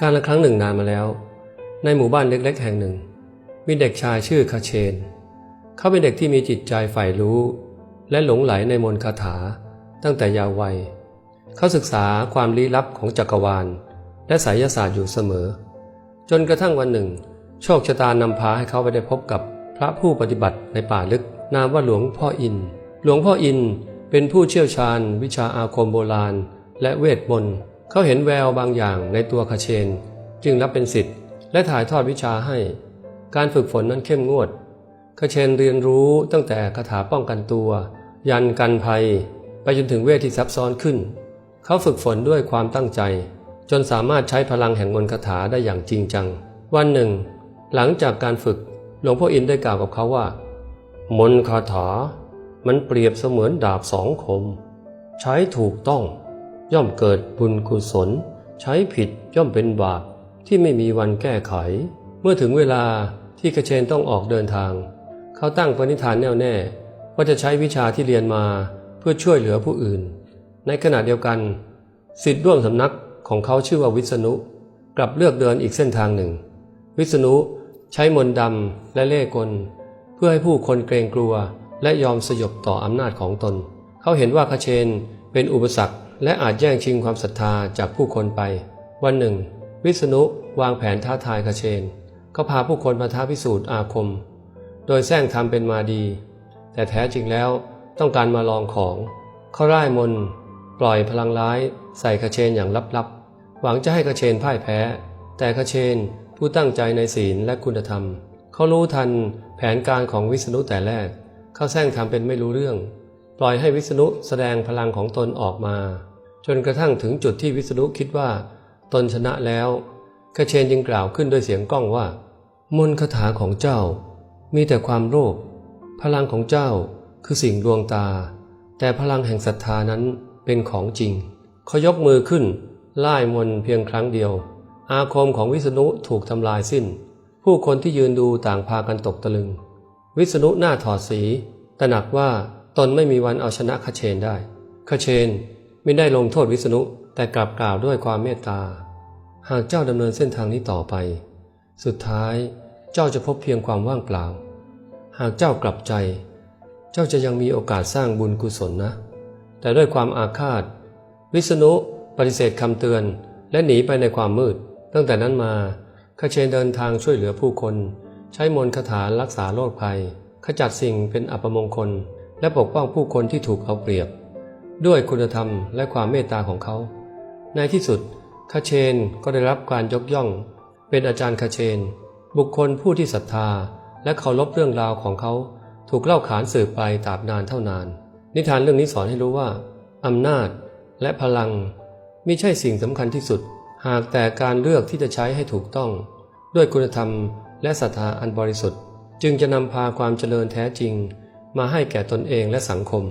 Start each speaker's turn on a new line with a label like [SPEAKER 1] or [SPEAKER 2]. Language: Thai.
[SPEAKER 1] การละครั้งหนึ่งนานมาแล้ว ในหมู่บ้านเล็กๆ แห่งหนึ่ง มีเด็กชายชื่อคาเชน เขาเป็นเด็กที่มีจิตใจใฝ่รู้ และหลงไหลในมนต์คาถาตั้งแต่ยาววัย เขาศึกษาความลี้ลับของจักรวาล และไสยศาสตร์อยู่เสมอ จนกระทั่งวันหนึ่ง โชคชะตานำพาให้เขาไปได้พบกับพระผู้ปฏิบัติในป่าลึกนามว่าหลวงพ่ออิน หลวงพ่ออินเป็นผู้เชี่ยวชาญ วิชาอาคมโบราณ และเวทมนต์ เขาเห็นแววบางอย่างในตัวคาเชน จึงรับเป็นสิทธิ์และถ่ายทอดวิชาให้ การฝึกฝนนั้นเข้มงวดคาเชนเรียนรู้ตั้งแต่คาถาป้องกันตัว ยันกันภัย ไปจนถึงเวทที่ซับซ้อนขึ้น เขาฝึกฝนด้วยความตั้งใจ จนสามารถใช้พลังแห่งมนต์คาถาได้อย่างจริงจัง วันหนึ่ง หลังจากการฝึกหลวงพ่ออินได้กล่าวกับเขาว่า มนต์คาถา มันเปรียบเสมือนดาบสองคม ใช้ถูกต้อง ย่อมเกิดบุญกุศล ใช้ผิดย่อมเป็นบาปที่ไม่มีวันแก้ไข เมื่อถึงเวลาที่กระเชนต้องออกเดินทาง เขาตั้งปณิธานแน่วแน่ ว่าจะใช้วิชาที่เรียนมาเพื่อช่วยเหลือผู้อื่น ในขณะเดียวกันสิทธิ์ร่วมสำนักของเขาชื่อว่าวิษณุ กลับเลือกเดินอีกเส้นทางหนึ่ง วิษณุใช้มนต์ดำและเล่กล เพื่อให้ผู้คนเกรงกลัวและยอมสยบต่ออำนาจของตน เขาเห็นว่าคาเชนเป็นอุปสรรค และอาจแย่งชิงความศรัทธาจากผู้คนไป วันหนึ่ง วิษณุวางแผนท้าทายคาเชนเขาพาผู้คนมาท้าพิสูจน์อาคม โดยแซงทำเป็นมาดี แต่แท้จริงแล้วต้องการมาลองของเขาร่ายมนปล่อยพลังร้ายใส่คาเชนอย่างลับๆ หวังจะให้คาเชนพ่ายแพ้ แต่คาเชนผู้ตั้งใจในศีลและคุณธรรม เขารู้ทันแผนการของวิษณุแต่แรก เขาแซงทำเป็นไม่รู้เรื่อง ปล่อยให้วิษณุแสดงพลังของตนออกมา จนกระทั่งถึงจุดที่วิษณุคิดว่า ตนชนะแล้วคาเชนจึงกล่าวขึ้นด้วยเสียงก้องว่า มนต์คาถาของเจ้า มีแต่ความโลภพลังของเจ้าคือสิ่งดวงตา แต่พลังแห่งศรัทธานั้นเป็นของจริงเขายกมือขึ้นไล่มนเพียงครั้งเดียว อาคมของวิษณุถูกทำลายสิ้น ผู้คนที่ยืนดูต่างพากันตกตะลึง วิษณุหน้าถอดสีตระหนักว่า ตนไม่มีวันเอาชนะคาเชนได้คาเชนไม่ได้ลงโทษวิษณุแต่กลับกล่าวด้วยความเมตตา หากเจ้าดำเนินเส้นทางนี้ต่อไป สุดท้ายเจ้าจะพบเพียงความว่างเปล่า หากเจ้ากลับใจ เจ้าจะยังมีโอกาสสร้างบุญกุศลนะ แต่ด้วยความอาฆาต วิษณุปฏิเสธคำเตือน และหนีไปในความมืด ตั้งแต่นั้นมาคาเชนเดินทางช่วยเหลือผู้คน ใช้มนต์คาถารักษาโรคภัย ขจัดสิ่งเป็นอัปมงคล และปกป้องผู้คนที่ถูกเอาเปรียบ ด้วยคุณธรรมและความเมตตาของเขา ในที่สุดคาเชนก็ได้รับการยกย่อง เป็นอาจารย์คาเชน บุคคลผู้ที่ศรัทธา และเคารพเรื่องราวของเขา ถูกเล่าขานสืบไปตราบนานเท่านาน นิทานเรื่องนี้สอนให้รู้ว่าอำนาจและพลังไม่ใช่สิ่งสำคัญที่สุด หากแต่การเลือกที่จะใช้ให้ถูกต้อง ด้วยคุณธรรมและศรัทธาอันบริสุทธิ์ จึงจะนำพาความเจริญแท้จริง มาให้แก่ตนเองและสังคม